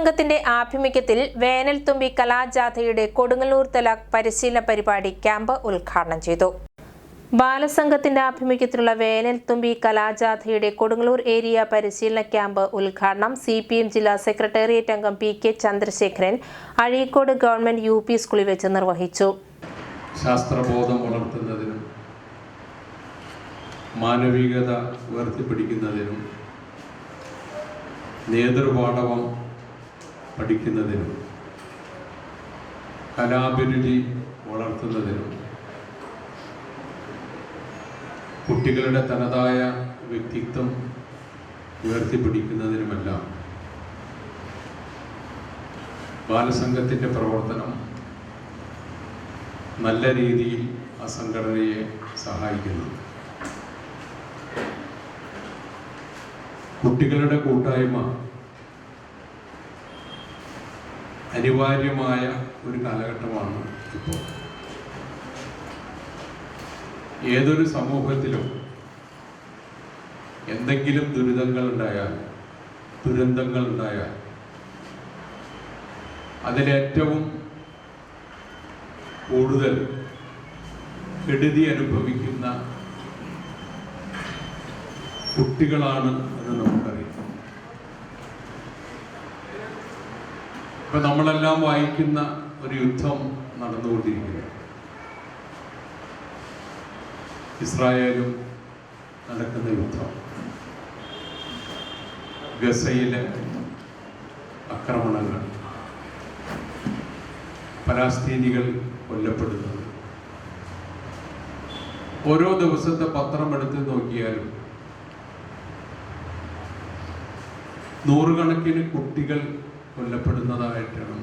ബാലസംഘത്തിന്റെ ആഭിമുഖ്യത്തിൽ വേനൽത്തുമ്പി കലാജാഥയുടെ കൊടുങ്ങല്ലൂർ തല പരിശീലന പരിപാടി ക്യാമ്പ് ഉദ്ഘാടനം ചെയ്തു. ബാലസംഘത്തിന്റെ ആഭിമുഖ്യത്തിലുള്ള വേനൽത്തുമ്പി കലാജാഥയുടെ കൊടുങ്ങല്ലൂർ ഏരിയ പരിശീലന ക്യാമ്പ് ഉദ്ഘാടനം സി പി എം ജില്ലാ സെക്രട്ടേറിയറ്റ് അംഗം P K Chandrasekharan Azhikode government U P സ്കൂളിൽ വെച്ച് നിർവഹിച്ചു. ശാസ്ത്രബോധം വളർത്തുന്നതിനും മാനവികത ഉയർത്തിപ്പിടിക്കുന്നതിനും നേതൃപാഠവം പഠിക്കുന്നതിനും കലാഭിരുചി വളർത്തുന്നതിനും കുട്ടികളുടെ തനതായ വ്യക്തിത്വം ഉയർത്തിപ്പിടിക്കുന്നതിനുമെല്ലാം ബാലസംഘത്തിന്റെ പ്രവർത്തനം നല്ല രീതിയിൽ ആ സംഘടനയെ സഹായിക്കുന്നു. കുട്ടികളുടെ കൂട്ടായ്മ അനിവാര്യമായ ഒരു കാലഘട്ടമാണ് ഇപ്പോൾ. ഏതൊരു സമൂഹത്തിലും എന്തെങ്കിലും ദുരിതങ്ങൾ ഉണ്ടായാൽ ദുരന്തങ്ങൾ ഉണ്ടായാൽ അതിലേറ്റവും കൂടുതൽ കെടുതി അനുഭവിക്കുന്ന കുട്ടികളാണ് എന്ന് നമുക്കറിയാം. ഇപ്പൊ നമ്മളെല്ലാം വായിക്കുന്ന ഒരു യുദ്ധം നടന്നുകൊണ്ടിരിക്കുകയാണ് ഇസ്രായേലും നടക്കുന്ന യുദ്ധം. ഗസയിലെ ആക്രമണങ്ങൾ. പലാസ്തീനികൾ കൊല്ലപ്പെടുന്നത് ഓരോ ദിവസത്തെ പത്രം എടുത്ത് നോക്കിയാലും നൂറുകണക്കിന് കുട്ടികൾ കൊല്ലപ്പെടുന്നതായിട്ടാണ്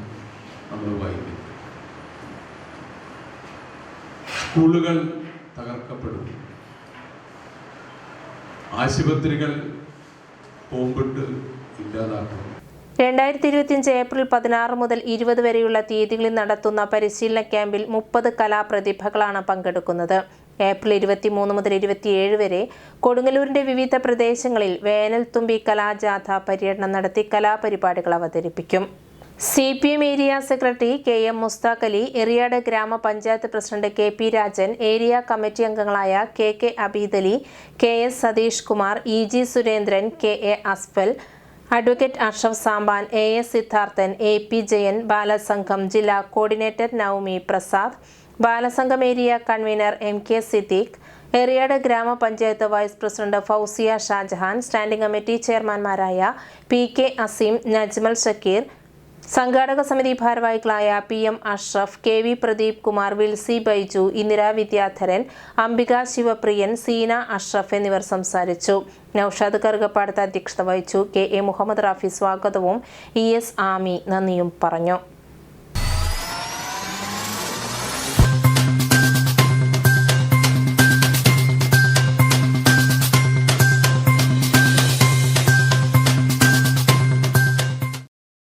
നമ്മൾ വായിക്കുന്നത്. സ്കൂളുകൾ തകർക്കപ്പെടും. ആശുപത്രികൾ ബോംബിട്ട് ഇല്ലാതാക്കും. രണ്ടായിരത്തി ഇരുപത്തിയഞ്ച് ഏപ്രിൽ പതിനാറ് മുതൽ ഇരുപത് വരെയുള്ള തീയതികളിൽ നടത്തുന്ന പരിശീലന ക്യാമ്പിൽ മുപ്പത് കലാപ്രതിഭകളാണ് പങ്കെടുക്കുന്നത്. ഏപ്രിൽ ഇരുപത്തി മൂന്ന് മുതൽ ഇരുപത്തിയേഴ് വരെ കൊടുങ്ങല്ലൂരിന്റെ വിവിധ പ്രദേശങ്ങളിൽ വേനൽത്തുമ്പി കലാജാഥ പര്യടനം നടത്തി കലാപരിപാടികൾ അവതരിപ്പിക്കും. C P M area secretary K M Musthaq Ali Eriyad ഗ്രാമപഞ്ചായത്ത് president K P Rajan area committee അംഗങ്ങളായ K K Abeed Ali K S Satheesh Kumar E G Surendran K A Asfal advocate Arshav സാമ്പാൻ A S Siddharthan A P Jayan Balasangham ജില്ലാ coordinator Naumi Prasad Balasangham area convener M K Siddique Eriyad ഗ്രാമപഞ്ചായത്ത് vice president Fousiya Shajahan standing committee ചെയർമാൻമാരായ P K Azeem Najmal Shakir സംഘാടക സമിതി ഭാരവാഹികളായ P M Ashraf K V Pradeep Kumar Wilsy Baiju Indira Vidyadharan Ambika Sivapriyan Seena Ashraf എന്നിവർ സംസാരിച്ചു. നൌഷാദ് കറുകപ്പാടത്ത് അധ്യക്ഷത വഹിച്ചു. K A Muhammad Rafi സ്വാഗതവും E S Ami നന്ദിയും പറഞ്ഞു.